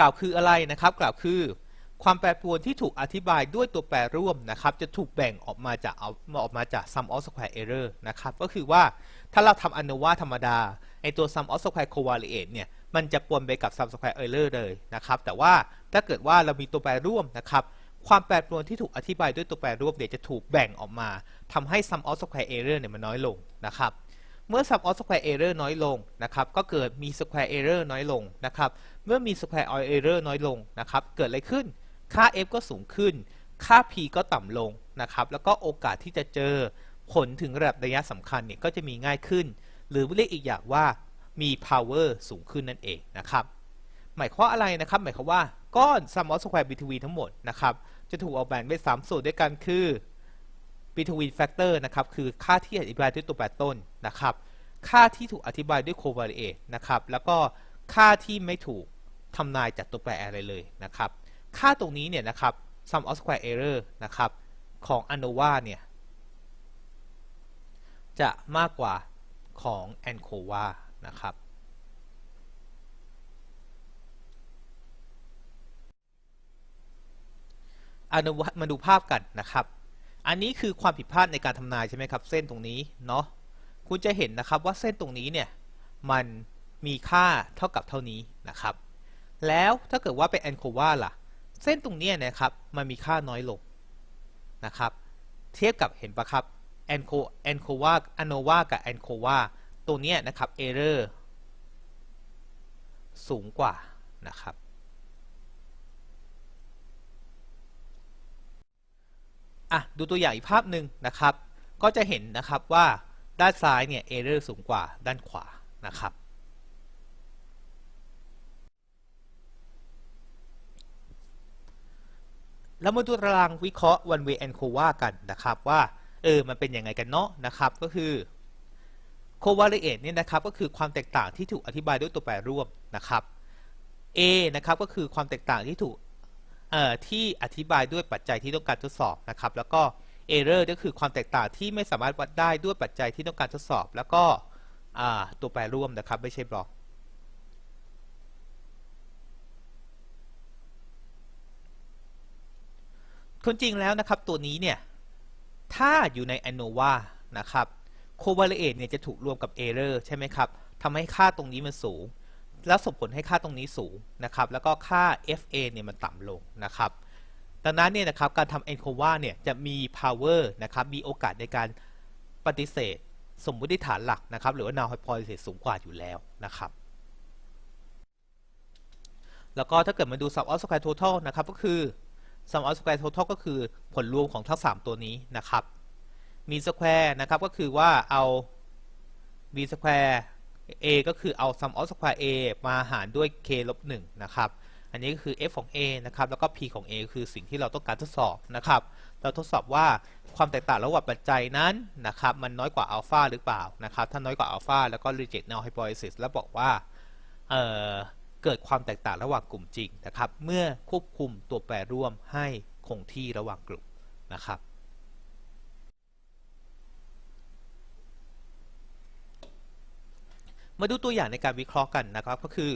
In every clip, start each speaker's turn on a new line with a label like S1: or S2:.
S1: กล่าวคืออะไรนะครับกล่าวคือความแปรปรวนที่ถูกอธิบายด้วยตัวแปรร่วมนะครับ จะถูกแบ่งออกมาจากเอาออกมาจาก sum of square error นะครับ ก็คือว่าถ้าเราทำอนุวาธรรมดาไอตัว sum of square covariate เนี่ย มันจะปนไปกับ sum square error เลยนะครับ แต่ว่าถ้าเกิดว่าเรามีตัวแปรร่วมนะครับ ความแปรปรวนที่ถูกอธิบายด้วยตัวแปรร่วมเนี่ยจะถูกแบ่งออกมาทำให้ sum of square error เนี่ยมันน้อยลงนะครับ เมื่อ sum of square error น้อยลงนะครับก็เกิดมี square error น้อยลงนะครับเมื่อมี square error น้อยลงนะครับเกิดอะไรขึ้น ค่า f ก็สูงขึ้น ค่า p ก็ต่ำลงนะครับแล้วก็โอกาสที่จะเจอผลถึงระดับระยะสำคัญเนี่ยก็จะมีง่ายขึ้น หรือเรียกอีกอย่างว่ามี power สูงขึ้นนั่นเองนะครับหมายความอะไรนะครับหมายความว่าก้อน sum of square between ทั้งหมดนะครับจะถูกออกแบ่งเป็น3ส่วนด้วยกันคือ between factor นะครับ คือค่าที่อธิบายด้วยตัวแปรต้นนะครับ ค่าที่ถูกอธิบายด้วย covariate นะครับ แล้วก็ค่าที่ไม่ถูกทำนายจากตัวแปรอะไรเลยนะครับ ค่าตรงนี้เนี่ยนะครับ sum of square error นะครับ ของ ANOVA เนี่ย จะมากกว่าของ ANCOVA นะครับอนุวัมาดูภาพกันนะครับ อันนี้คือความผิดพลาดในการทำนายใช่ไหมครับ เส้นตรงนี้เนาะคุณจะเห็นนะครับว่าเส้นตรงนี้เนี่ยมันมีค่าเท่ากับเท่านี้นะครับ แล้วถ้าเกิดว่าเป็นแอนโควาล่ะ เส้นตรงนี้นะครับมันมีค่าน้อยลงนะครับ เทียบกับเห็นปะครับแอนโคแอนโควาอโนวากับแอนโควาตัวนี้นะครับเอเรอร์สูงกว่านะครับ อะดูตัวอย่างอีกภาพหนึ่งนะครับ ก็จะเห็นนะครับว่าด้านซ้ายเนี่ยเอเรอร์สูงกว่าด้านขวานะครับแล้วมาดูตารางวิเคราะห์ one way and cova กันนะครับว่าเออมันเป็นยังไงกันเนาะนะครับก็คือ covariate เนี่ยนะครับก็คือความแตกต่างที่ถูกอธิบายด้วยตัวแปรร่วมนะครับ A นะครับก็คือความแตกต่างที่ถูก ที่อธิบายด้วยปัจจัยที่ต้องการทดสอบนะครับแล้วก็ error ก็คือความแตกต่างที่ไม่สามารถวัดได้ด้วยปัจจัยที่ต้องการทดสอบ แล้วก็ตัวแปรร่วมนะครับไม่ใช่บล็อกคนจริงแล้วนะครับตัวนี้เนี่ยถ้าอยู่ใน ANOVA นะครับ covariate เนี่ยจะถูกรวมกับ error ใช่ไหมครับทำให้ค่าตรงนี้มันสูง แล้วส่งผลให้ค่าตรงนี้สูงนะครับ แล้วก็ค่า FA เนี่ยมันต่ำลงนะครับ ดังนั้นเนี่ยนะครับการทำ ANCOVA เนี่ยจะมี power นะครับ มีโอกาสในการปฏิเสธ สมมติฐานหลักนะครับ หรือว่า null hypothesis สูงกว่าอยู่แล้วนะครับ แล้วก็ถ้าเกิดมาดู sum of square total นะครับ ก็คือ sum of square total ก็คือผลรวมของทั้ง 3 ตัวนี้นะครับ มี square นะครับ ก็คือว่าเอา b square a ก็คือเอา sum of square a มาหารด้วย k ลบ1นะครับ อันนี้ก็คือ f ของ a นะครับ แล้วก็ p ของ a คือสิ่งที่เราต้องการทดสอบนะครับ เราทดสอบว่าความแตกต่างระหว่างปัจจัยนั้นนะครับ มันน้อยกว่าอัลฟาหรือเปล่านะครับ ถ้าน้อยกว่าอัลฟาแล้วก็ reject null hypothesis แล้วบอกว่าเเกิดความแตกต่างระหว่างกลุ่มจริงนะครับ เมื่อควบคุมตัวแปรร่วมให้คงที่ระหว่างกลุ่มนะครับ มาดูตัวอย่างในการวิเคราะห์กันนะครับก็คือ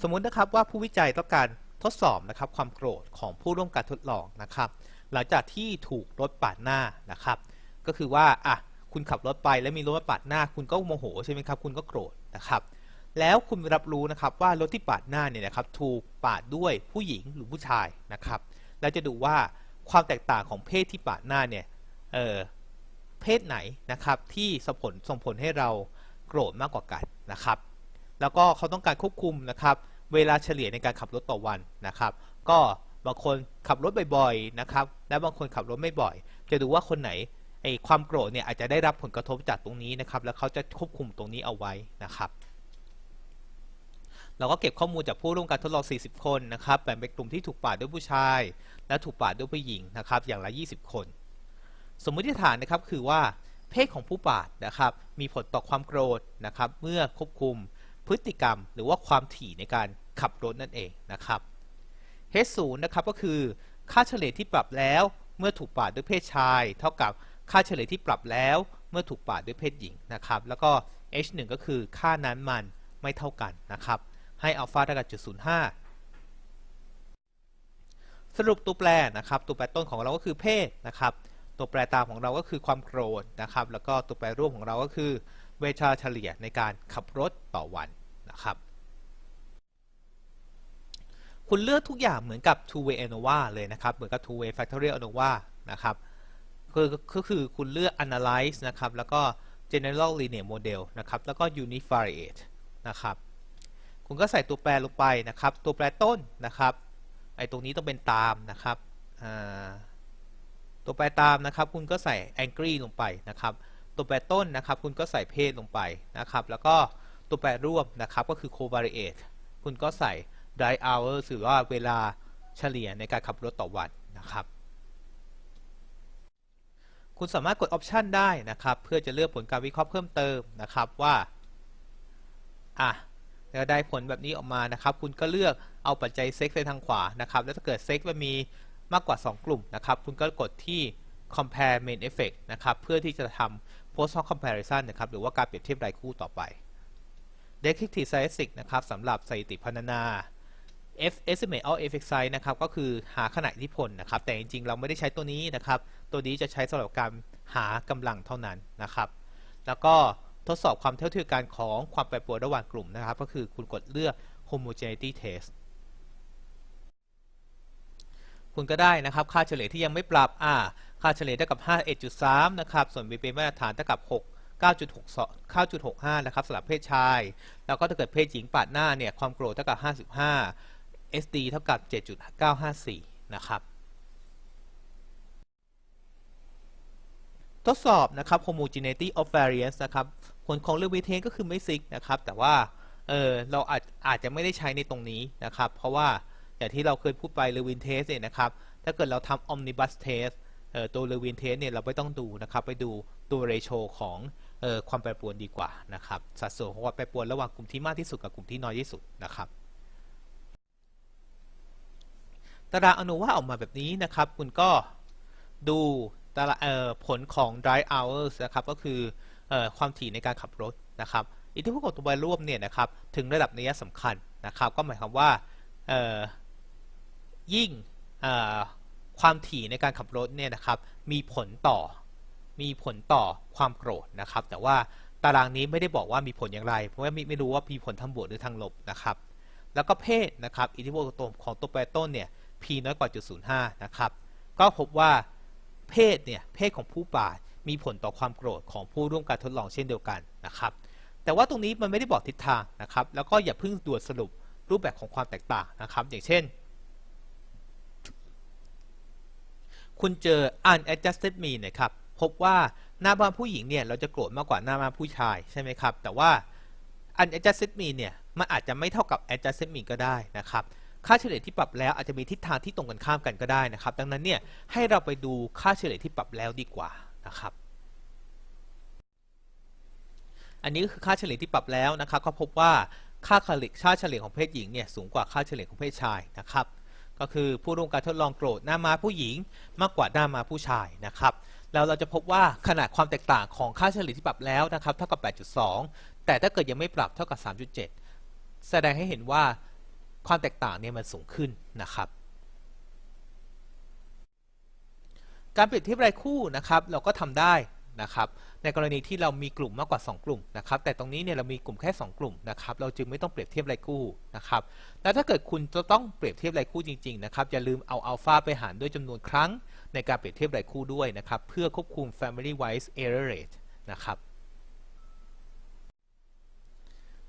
S1: สมมุตินะครับว่าผู้วิจัยต้องการทดสอบนะครับความโกรธของผู้ร่วมการทดลองนะครับ หลังจากที่ถูกรถปาดหน้านะครับ ก็คือว่าอะคุณขับรถไปแล้วมีรถมาปาดหน้า คุณก็โมโหใช่ไหมครับคุณก็โกรธนะครับ แล้วคุณรับรู้นะครับว่ารถที่ปาดหน้าเนี่ยนะครับถูกปาดด้วยผู้หญิงหรือผู้ชายนะครับแล้วจะดูว่าความแตกต่างของเพศที่ปาดหน้าเนี่ยเออเพศไหนนะครับที่ส่งผลส่งผลให้เราโกรธมากกว่ากัน นะครับ แล้วก็เขาต้องการควบคุมนะครับ เวลาเฉลี่ยในการขับรถต่อวันนะครับ ก็บางคนขับรถบ่อยๆนะครับ และบางคนขับรถไม่บ่อย จะดูว่าคนไหนไอความโกรธเนี่ยอาจจะได้รับผลกระทบจากตรงนี้นะครับ แล้วเขาจะควบคุมตรงนี้เอาไว้นะครับเราก็เก็บข้อมูลจากผู้ร่วมการทดลอง 40 คนนะครับแบ่งเป็นกลุ่มที่ถูกปาดด้วยผู้ชาย และถูกปาดด้วยผู้หญิงนะครับ อย่างละ 20 คน สมมติฐานนะครับคือว่า เพศของผู้ปาดนะครับ มีผลต่อความโกรธนะครับ เมื่อควบคุมพฤติกรรม หรือว่าความถี่ในการขับรถนั่นเองนะครับ H0 นะครับก็คือค่าเฉลี่ยที่ปรับแล้วเมื่อถูกปาดด้วยเพศชาย เท่ากับค่าเฉลี่ยที่ปรับแล้วเมื่อถูกปาดด้วยเพศหญิงนะครับ แล้วก็ H1 ก็คือค่านั้นมันไม่เท่ากันนะครับ ให้อัลฟาเท่ากับจุด05สรุปตัวแปรนะครับ ตัวแปรต้นของเราก็คือเพศนะครับ ตัวแปรตามของเราก็คือความโกรธนะครับ แล้วก็ตัวแปรร่วมของเราก็คือเวลาเฉลี่ยในการขับรถต่อวันนะครับ คุณเลือกทุกอย่างเหมือนกับ two way ANOVA เลยนะครับ เหมือนกับ two way factorial ANOVA นะครับก็คือคุณเลือก analyze นะครับ แล้วก็ general linear model นะครับ แล้วก็ univariate นะครับ คุณก็ใส่ตัวแปรลงไปนะครับ ตัวแปรต้นนะครับ ไอ้ตรงนี้ต้องเป็นตามนะครับอ่า ตัวแปรตามนะครับ คุณก็ใส่ angry ลงไปนะครับ ตัวแปรต้นนะครับ คุณก็ใส่เพศลงไปนะครับ แล้วก็ตัวแปรร่วมนะครับก็คือ covariate คุณก็ใส่ drive hours หรือว่าเวลาเฉลี่ยในการขับรถต่อวันนะครับ คุณสามารถกด option ได้นะครับ เพื่อจะเลือกผลการวิเคราะห์เพิ่มเติมนะครับว่าอะแล้วได้ผลแบบนี้ออกมานะครับ คุณก็เลือกเอาปัจจัยเซ็กไปทางขวานะครับ แล้วถ้าเกิดเซ็กมันมี มากกว่า 2 กลุ่มนะครับ คุณก็กดที่ compare main effect นะครับ เพื่อที่จะทำ post hoc comparison นะครับ หรือว่าการเปรียบเทียบรายคู่ต่อไป descriptive statistic นะครับสำหรับสถิติพรรณนา F estimate of effect size นะครับ ก็คือหาขนาดอิทธิพลนะครับ แต่จริงๆ เราไม่ได้ใช้ตัวนี้นะครับ ตัวนี้จะใช้สำหรับการหากำลังเท่านั้นนะครับ แล้วก็ทดสอบความเท่าเทียมกันของความแปรปรวนระหว่างกลุ่มนะครับ ก็คือคุณกดเลือก homogeneity test คุณก็ได้นะครับ ค่าเฉลี่ยที่ยังไม่ปรับอ่าค่าเฉลี่ยเท่ากับ51.3นะครับ ส่วน BP มาตรฐานเท่ากับ 6 9.62 9.65 นะครับสำหรับเพศชาย แล้วก็ถ้าเกิดเพศหญิงปาดหน้าเนี่ย ความโกรธเท่ากับ 55 SD เท่ากับ 7.954 นะครับ ทดสอบนะครับ homogeneity of variance นะครับ ผลของเลวิเทนก็คือไม่ซิกนะครับ แต่ว่า เออเราอาจอาจจะไม่ได้ใช้ในตรงนี้นะครับ เพราะว่า อย่างที่เราเคยพูดไปเลวินเทสเนี่ยนะครับ ถ้าเกิดเราทำ omnibus test เอ่อตัวเลวินเทสเนี่ยเราไม่ต้องดูนะครับ ไปดูตัวเรโชของออความแปรปรวนดีกว่านะครับ สัดส่วนของความแปรปรวนระหว่างกลุ่มที่มากที่สุดกับกลุ่มที่น้อยที่สุดนะครับตารางอนุว่าออกมาแบบนี้นะครับ คุณก็ดูตารางผลของ drive hours นะครับ ก็คืออความถี่ในการขับรถนะครับ อิทธิพลของตัวแปรร่วมเนี่ยนะครับ ถึงระดับนัยสำคัญนะครับ ก็หมายความว่า ยิ่งความถี่ในการขับรถเนี่ยนะครับมีผลต่อมีผลต่อความโกรธนะครับ แต่ว่าตารางนี้ไม่ได้บอกว่ามีผลอย่างไร เพราะว่าไม่ไม่รู้ว่ามีผลทางบวกหรือทางลบนะครับ แล้วก็เพศนะครับอิทธิพลตัวของตัวแปรต้นเนี่ย p น้อยกว่าจุด05นะครับก็พบว่าเพศเนี่ยเพศของผู้ป่ามีผลต่อความโกรธของผู้ร่วมการทดลองเช่นเดียวกันนะครับ แต่ว่าตรงนี้มันไม่ได้บอกทิศทางนะครับ แล้วก็อย่าเพิ่งด่วนสรุปรูปแบบของความแตกต่างนะครับ อย่างเช่น คุณเจอ unadjusted mean นะครับ พบว่าหน้าบ้านผู้หญิงเนี่ยเราจะโกรธมากกว่าหน้าบ้านผู้ชายใช่ไหมครับ แต่ว่า unadjusted mean เนี่ยมันอาจจะไม่เท่ากับ adjusted mean ก็ได้นะครับ ค่าเฉลี่ยที่ปรับแล้วอาจจะมีทิศทางที่ตรงกันข้ามกันก็ได้นะครับ ดังนั้นเนี่ยให้เราไปดูค่าเฉลี่ยที่ปรับแล้วดีกว่านะครับ อันนี้ก็คือค่าเฉลี่ยที่ปรับแล้วนะครับก็พบว่าค่าเฉลี่ยค่าเฉลี่ยของเพศหญิงเนี่ยสูงกว่าค่าเฉลี่ยของเพศชายนะครับ ก็คือผู้ร่วมการทดลองโกรธหน้าม้าผู้หญิงมากกว่าหน้าม้าผู้ชายนะครับแล้วเราจะพบว่าขนาดความแตกต่างของค่าเฉลี่ยที่ปรับแล้วนะครับเท่ากับ 8.2 แต่ถ้าเกิดยังไม่ปรับเท่ากับ 3.7 แสดงให้เห็นว่าความแตกต่างเนี่ยมันสูงขึ้นนะครับการเปรียบเทียบรายคู่นะครับเราก็ทำได้นะครับ ในกรณีที่เรามีกลุ่มมากกว่า 2 กลุ่มนะครับแต่ตรงนี้เนี่ยเรามีกลุ่มแค่ 2 กลุ่มนะครับเราจึงไม่ต้องเปรียบเทียบรายคู่นะครับแล้วถ้าเกิดคุณจะต้องเปรียบเทียบรายคู่จริงๆนะครับอย่าลืมเอาอัลฟาไปหารด้วยจำนวนครั้ง ในการเปรียบเทียบรายคู่ด้วยนะครับเพื่อควบคุม family wise error rate นะครับ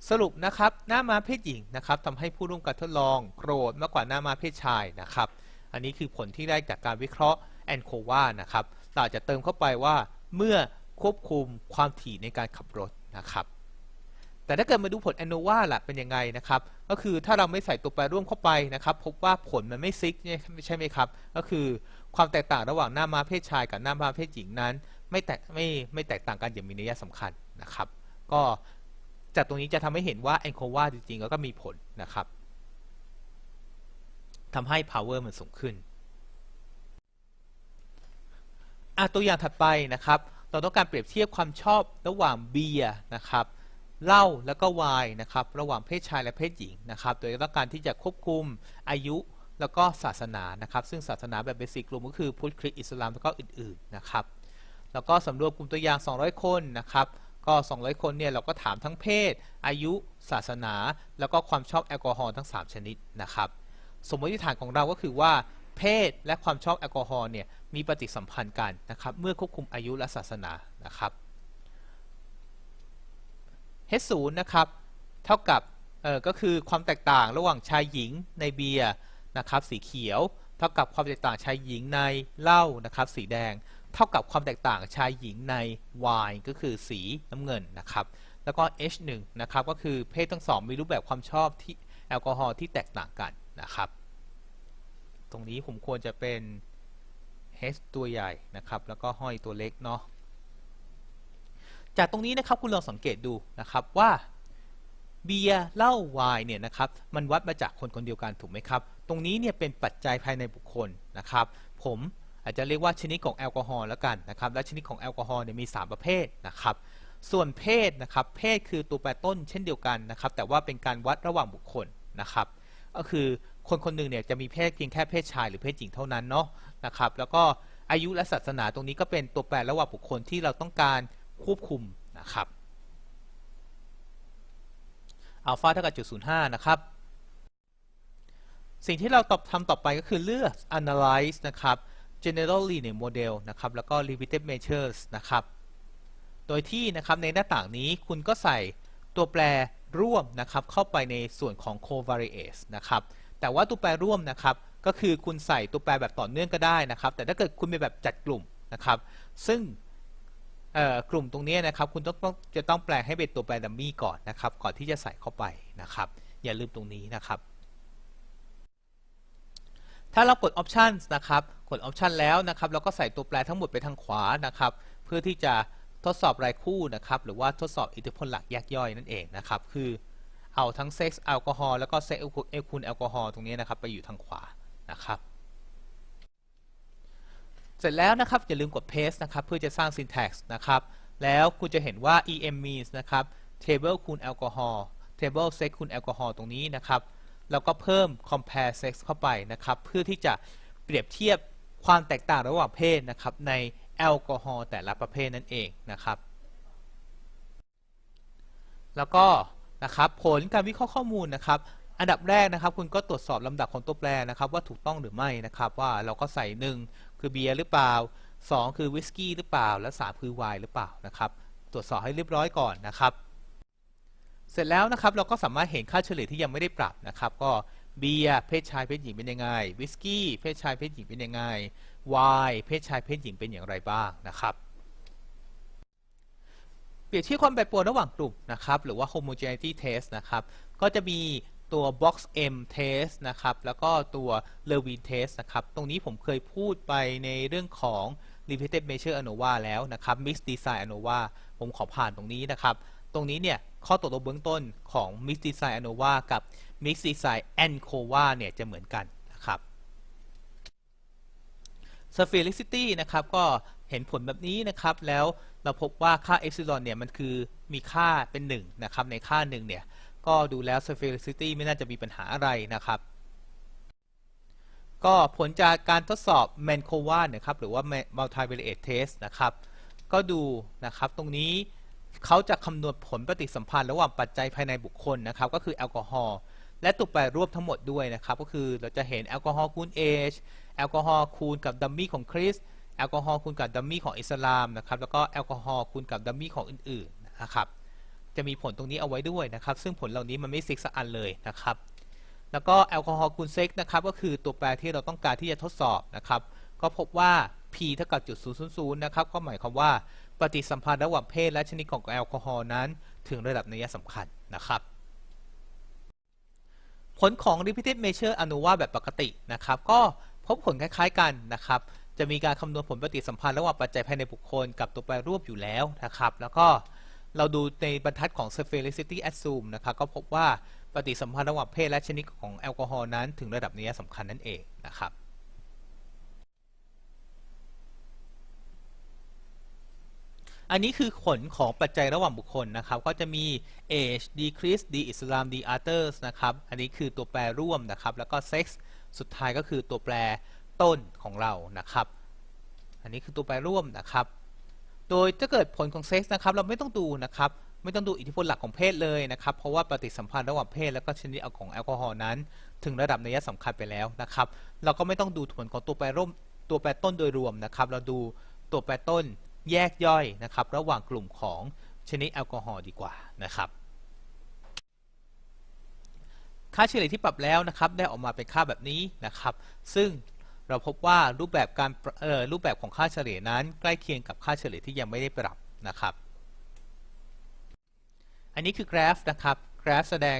S1: สรุปนะครับหน้าม้าเพศหญิงนะครับทำให้ผู้ร่วมการทดลองโกรธมากกว่าหน้าม้าเพศชายนะครับอันนี้คือผลที่ได้จากการวิเคราะห์แอนโควานะครับเราจะเติมเข้าไปว่าเมื่อ ควบคุมความถี่ในการขับรถนะครับ แต่ถ้าเกิดมาดูผลแอนโนวาล่ะเป็นยังไงนะครับ ก็คือถ้าเราไม่ใส่ตัวแปรร่วมเข้าไปนะครับ พบว่าผลมันไม่ซิกเนี่ใช่ไหมครับ ก็คือความแตกต่างระหว่างหน้าม้าเพศชายกับหน้าม้าเพศหญิงนั้น ไม่แตกไม่ไม่แตกต่างกันอย่างมีนัยสำคัญนะครับ ก็จากตรงนี้จะทำให้เห็นว่าแอนโควาจริงๆแล้วก็มีผลนะครับทำให้ power มันสูงขึ้นอะตัวอย่างถัดไปนะครับ เราต้องการเปรียบเทียบความชอบระหว่างเบียร์นะครับเหล้าแล้วก็ไวน์นะครับระหว่างเพศชายและเพศหญิงนะครับ โดยต้องการที่จะควบคุมอายุแล้วก็ศาสนานะครับ ซึ่งศาสนาแบบเบสิกกลุ่มก็คือพุทธคริสต์อิสลามแล้วก็อื่นๆนะครับ แล้วก็สำรวจกลุ่มตัวอย่าง 200 คนนะครับ ก็ 200 คนเนี่ยเราก็ถามทั้งเพศ อายุ ศาสนา แล้วก็ความชอบแอลกอฮอล์ทั้ง 3 ชนิดนะครับ สมมติฐานของเราก็คือว่า เพศและความชอบแอลกอฮอล์เนี่ยมีปฏิสัมพันธ์กันนะครับเมื่อควบคุมอายุและศาสนานะครับ H0 นะครับเท่ากับเอ่อก็คือความแตกต่างระหว่างชายหญิงในเบียร์นะครับสีเขียว เท่ากับความแตกต่างชายหญิงในเหล้านะครับสีแดง เท่ากับความแตกต่างชายหญิงในไวน์ก็คือสีน้ำเงินนะครับแล้วก็ H1 นะครับก็คือเพศทั้งสองมีรูปแบบความชอบที่แอลกอฮอล์ที่แตกต่างกันนะครับ ตรงนี้ผมควรจะเป็น H ตัวใหญ่นะครับ แล้วก็ห้อยตัวเล็กเนาะจากตรงนี้นะครับคุณลองสังเกตดูนะครับว่าเบียร์เหล้าไวน์เนี่ยนะครับมันวัดมาจากคนคนเดียวกันถูกไหมครับ ตรงนี้เนี่ยเป็นปัจจัยภายในบุคคลนะครับ ผมอาจจะเรียกว่าชนิดของแอลกอฮอล์แล้วกันนะครับและชนิดของแอลกอฮอล์เนี่ยมี 3 ประเภทนะครับ ส่วนเพศนะครับเพศคือตัวแปรต้นเช่นเดียวกันนะครับ แต่ว่าเป็นการวัดระหว่างบุคคลนะครับ ก็คือ คนคนหนึ่งเนี่ยจะมีเพศเพียงแค่เพศชายหรือเพศหญิงเท่านั้นเนาะนะครับแล้วก็อายุและศาสนาตรงนี้ก็เป็นตัวแปรระหว่างบุคคลที่เราต้องการควบคุมนะครับอัลฟาเท่ากับจุดศูนย์ห้านะครับ สิ่งที่เราตอบทำต่อไปก็คือเลือก analyze นะครับ generally ในโมเดลนะครับ แล้วก็ repeated measures นะครับ โดยที่นะครับในหน้าต่างนี้คุณก็ใส่ตัวแปรร่วมนะครับเข้าไปในส่วนของ covariates นะครับ แต่ว่าตัวแปรร่วมนะครับ ก็คือคุณใส่ตัวแปรแบบต่อเนื่องก็ได้นะครับ แต่ถ้าเกิดคุณเป็นแบบจัดกลุ่มนะครับ ซึ่งกลุ่มตรงนี้นะครับ คุณต้องจะต้องแปลงให้เป็นตัวแปรดัมมี่ก่อนนะครับ ก่อนที่จะใส่เข้าไปนะครับ อย่าลืมตรงนี้นะครับ ถ้าเรากด Options นะครับ กด Option แล้วนะครับ เราก็ใส่ตัวแปรทั้งหมดไปทางขวานะครับ เพื่อที่จะทดสอบรายคู่นะครับ หรือว่าทดสอบอิทธิพลหลักแยกย่อยนั่นเองนะครับ คือ เอาทั้งเซ็กซ์แอลกอฮอล์แล้วก็เซ็กซ์เอลคูลแอลกอฮอล์ตรงนี้นะครับไปอยู่ทางขวานะครับเสร็จแล้วนะครับอย่าลืมกด paste นะครับเพื่อจะสร้าง syntax นะครับแล้วคุณจะเห็นว่า em means นะครับ table คูณแอลกอฮอล์ table sex คูณแอลกอฮอล์ตรงนี้นะครับแล้วก็เพิ่ม compare sex เข้าไปนะครับเพื่อที่จะเปรียบเทียบความแตกต่างระหว่างเพศนะครับในแอลกอฮอล์แต่ละประเภทนั่นเองนะครับแล้วก็ นะครับผลการวิเคราะห์ข้อมูลนะครับอันดับแรกนะครับ คุณก็ตรวจสอบลำดับของตัวแปรนะครับ ว่าถูกต้องหรือไม่นะครับ ว่าเราก็ใส่ 1 คือเบียร์หรือเปล่า 2 คือวิสกี้หรือเปล่า และ 3 คือไวน์หรือเปล่านะครับตรวจสอบให้เรียบร้อยก่อนนะครับ เสร็จแล้วนะครับเราก็สามารถเห็นค่าเฉลี่ยที่ยังไม่ได้ปรับนะครับ ก็เบียร์เพศชายเพศหญิงเป็นยังไงวิสกี้เพศชายเพศหญิงเป็นยังไงไวน์เพศชายเพศหญิงเป็นอย่างไรบ้างนะครับ เปรียบเทียบความแปรปรวนระหว่างกลุ่มนะครับหรือว่า homogeneity test นะครับก็จะมีตัว box M test นะครับแล้วก็ตัว Lewin test นะครับตรงนี้ผมเคยพูดไปในเรื่องของ repeated measure ANOVA แล้วนะครับ mixed design ANOVA ผมขอผ่านตรงนี้นะครับ ตรงนี้เนี่ยข้อตกลงเบื้องต้นของ mixed design ANOVA กับ mixed design ANCOVA เนี่ยจะเหมือนกันนะครับ sphericity นะครับก็เห็นผลแบบนี้นะครับแล้ว เราพบว่าค่า epsilon เนี่ยมันคือมีค่าเป็น1นะครับในค่า1เนี่ยก็ดูแล้ว sphericity ไม่น่าจะมีปัญหาอะไรนะครับก็ผลจากการทดสอบ Mancova นะครับหรือว่า multivariate test นะครับ ก็ดูนะครับตรงนี้เขาจะคำนวณผลปฏิสัมพันธ์ระหว่างปัจจัยภายในบุคคลนะครับ ก็คือแอลกอฮอล์และตัวแปรรวบทั้งหมดด้วยนะครับ ก็คือเราจะเห็นแอลกอฮอล์คูณเอชแอลกอฮอล์คูณกับดัมมี่ของคริส แอลกอฮอล์คูณกับดัมมี่ของอิสลามนะครับแล้วก็แอลกอฮอล์คูณกับดัมมี่ของอื่นๆนะครับจะมีผลตรงนี้เอาไว้ด้วยนะครับ ซึ่งผลเหล่านี้มันไม่ซิกสักอันเลยนะครับ แล้วก็แอลกอฮอล์คูณเซ็กนะครับก็คือตัวแปรที่เราต้องการที่จะทดสอบนะครับก็พบว่า p เท่ากับจุด000นะครับก็หมายความว่าปฏิสัมพันธ์ระหว่างเพศและชนิดของแอลกอฮอล์นั้น ถึงระดับนัยสำคัญนะครับผลของ repeated measure ANOVA แบบปกตินะครับ ก็พบผลคล้ายๆกันนะครับ จะมีการคำนวณผลปฏิสัมพันธ์ระหว่างปัจจัยภายในบุคคลกับตัวแปรรูปอยู่แล้วนะครับ แล้วก็เราดูในบรรทัดของ sphericity assume นะครับ ก็พบว่าปฏิสัมพันธ์ระหว่างเพศและชนิดของแอลกอฮอล์นั้น ถึงระดับนัยสำคัญนั่นเองนะครับอันนี้คือผลของปัจจัยระหว่างบุคคลนะครับ ก็จะมี age decrease d Islam d others นะครับ อันนี้คือตัวแปรร่วมนะครับ แล้วก็ sex สุดท้ายก็คือตัวแปร ต้นของเรานะครับ อันนี้คือตัวแปรร่วมนะครับ โดยถ้าเกิดผลของเซ็กส์นะครับ เราไม่ต้องดูนะครับ ไม่ต้องดูอิทธิพลหลักของเพศเลยนะครับ เพราะว่าปฏิสัมพันธ์ระหว่างเพศแล้วก็ชนิดของแอลกอฮอล์นั้น ถึงระดับนัยสำคัญไปแล้วนะครับ เราก็ไม่ต้องดูผลของตัวแปรร่วมตัวแปรต้นโดยรวมนะครับ เราดูตัวแปรต้นแยกย่อยนะครับ ระหว่างกลุ่มของชนิดแอลกอฮอล์ดีกว่านะครับค่าเฉลี่ยที่ปรับแล้วนะครับ ได้ออกมาเป็นค่าแบบนี้นะครับ ซึ่ง เราพบว่ารูปแบบการรูปแบบของค่าเฉลี่ยนั้น ใกล้เคียงกับค่าเฉลี่ยที่ยังไม่ได้ปรับนะครับ อันนี้คือกราฟนะครับ กราฟแสดง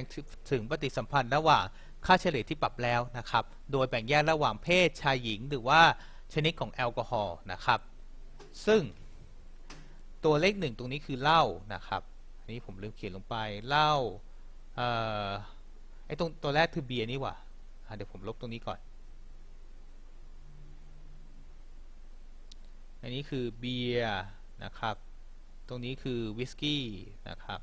S1: ถึงปฏิสัมพันธ์ระหว่างค่าเฉลี่ยที่ปรับแล้วนะครับ โดยแบ่งแยกระหว่างเพศชายหญิง หรือว่าชนิดของแอลกอฮอล์นะครับ ซึ่งตัวเลขหนึ่งตรงนี้คือเหล้านะครับอันนี้ผมลืมเขียนลงไปเหล้าเอ่อไอ้ตรงตัวแรกคือเบียร์นี่ว่ะเดี๋ยวผมลบตรงนี้ก่อน นนี้คือเบียร์นะครับ ตรงนี้คือวิสกี้นะครับ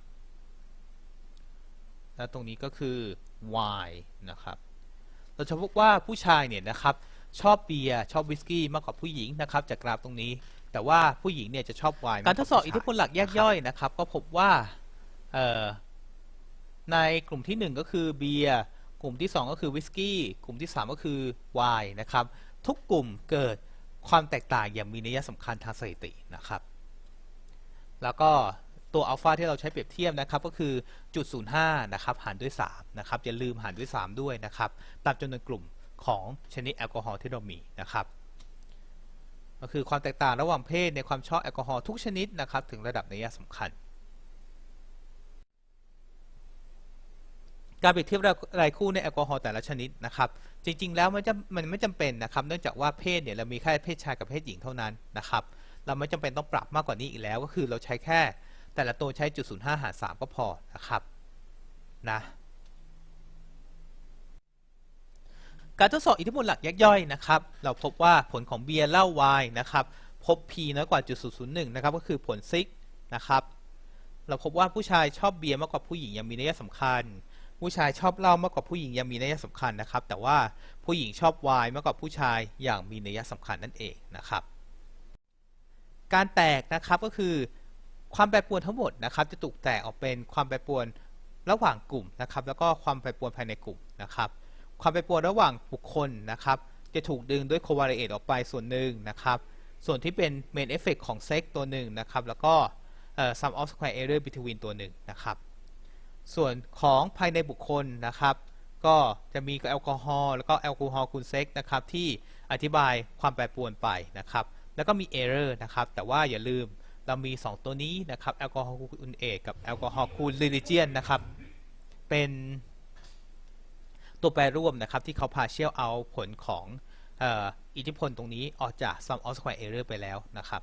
S1: และตรงนี้ก็คือไวน์นะครับ เราจะพบว่าผู้ชายเนี่ยนะครับชอบเบียร์ชอบวิสกี้มากกว่าผู้หญิงนะครับจากกราฟตรงนี้ แต่ว่าผู้หญิงเนี่ยจะชอบไวน์การทดสอบอิทธิพลหลักแยกย่อยนะครับ ก็พบว่าในกลุ่มที่ 1 ก็คือเบียร์กลุ่มที่ 2 ก็คือวิสกี้กลุ่มที่ 3 ก็คือไวน์นะครับ ทุกกลุ่มเกิด ความแตกต่างอย่างมีนัยสำคัญทางสถิตินะครับ แล้วก็ตัวอัลฟาที่เราใช้เปรียบเทียบนะครับก็คือจุด05นะครับหารด้วย3นะครับอย่าลืมหารด้วย 3 ด้วยนะครับตามจำนวนกลุ่มของชนิดแอลกอฮอล์ที่เรามีนะครับก็คือความแตกต่างระหว่างเพศในความชอบแอลกอฮอล์ทุกชนิดนะครับถึงระดับนัยสำคัญ การเปรียบเทียบรายคู่ในแอลกอฮอล์แต่ละชนิดนะครับจริง ๆ แล้วมันจะมันไม่จำเป็นนะครับเนื่องจากว่าเพศเนี่ยเรามีแค่เพศชายกับเพศหญิงเท่านั้นนะครับเราไม่จำเป็นต้องปรับมากกว่านี้อีกแล้ว ก็คือเราใช้แค่ แต่ละตัวใช้จุดศูนย์ห้าหารสามก็พอนะครับนะการทดสอบอิทธิพลหลักแยกย่อยนะครับ เราพบว่าผลของเบียร์เหล้าไวน์นะครับ พบ p น้อยกว่าจุดศูนย์ศูนย์หนึ่งนะครับ ก็คือผลซิกนะครับ เราพบว่าผู้ชายชอบเบียร์มากกว่าผู้หญิงยังมีนัยสำคัญ ผู้ชายชอบเหล้ามากกว่าผู้หญิงยังมีนัยสำคัญนะครับ แต่ว่าผู้หญิงชอบวน์มากกว่าผู้ชายอย่างมีนัยสำคัญนั่นเองนะครับ การแตกนะครับก็คือความแปรปรวนทั้งหมดนะครับ จะถูกแตกออกเป็นความแปรปรวนระหว่างกลุ่มนะครับ แล้วก็ความแปรปรวนภายในกลุ่มนะครับ ความแปรปรวนระหว่างบุคคลนะครับ จะถูกดึงด้วย covariate ออกไปส่วนหนึ่งนะครับ ส่วนที่เป็น main effect ของ sex ตัวหนึ่งนะครับ แล้วก็ sum of square error between ตัวหนึ่งนะครับ ส่วนของภายในบุคคลนะครับ ก็จะมีแอลกอฮอล์แล้วก็แอลกอฮอล์คูณเซ็กนะครับที่อธิบายความแปรปรวนไปนะครับ แล้วก็มี error นะครับ แต่ว่าอย่าลืมเรามี 2 ตัวนี้นะครับแอลกอฮอล์คูณเอกกับแอลกอฮอล์คูณ religion นนะครับ เป็นตัวแปรร่วมนะครับที่เขาพาเชียลเอาผลของอิทธิพลตรงนี้ออกจาก sum of square error ไปแล้วนะครับ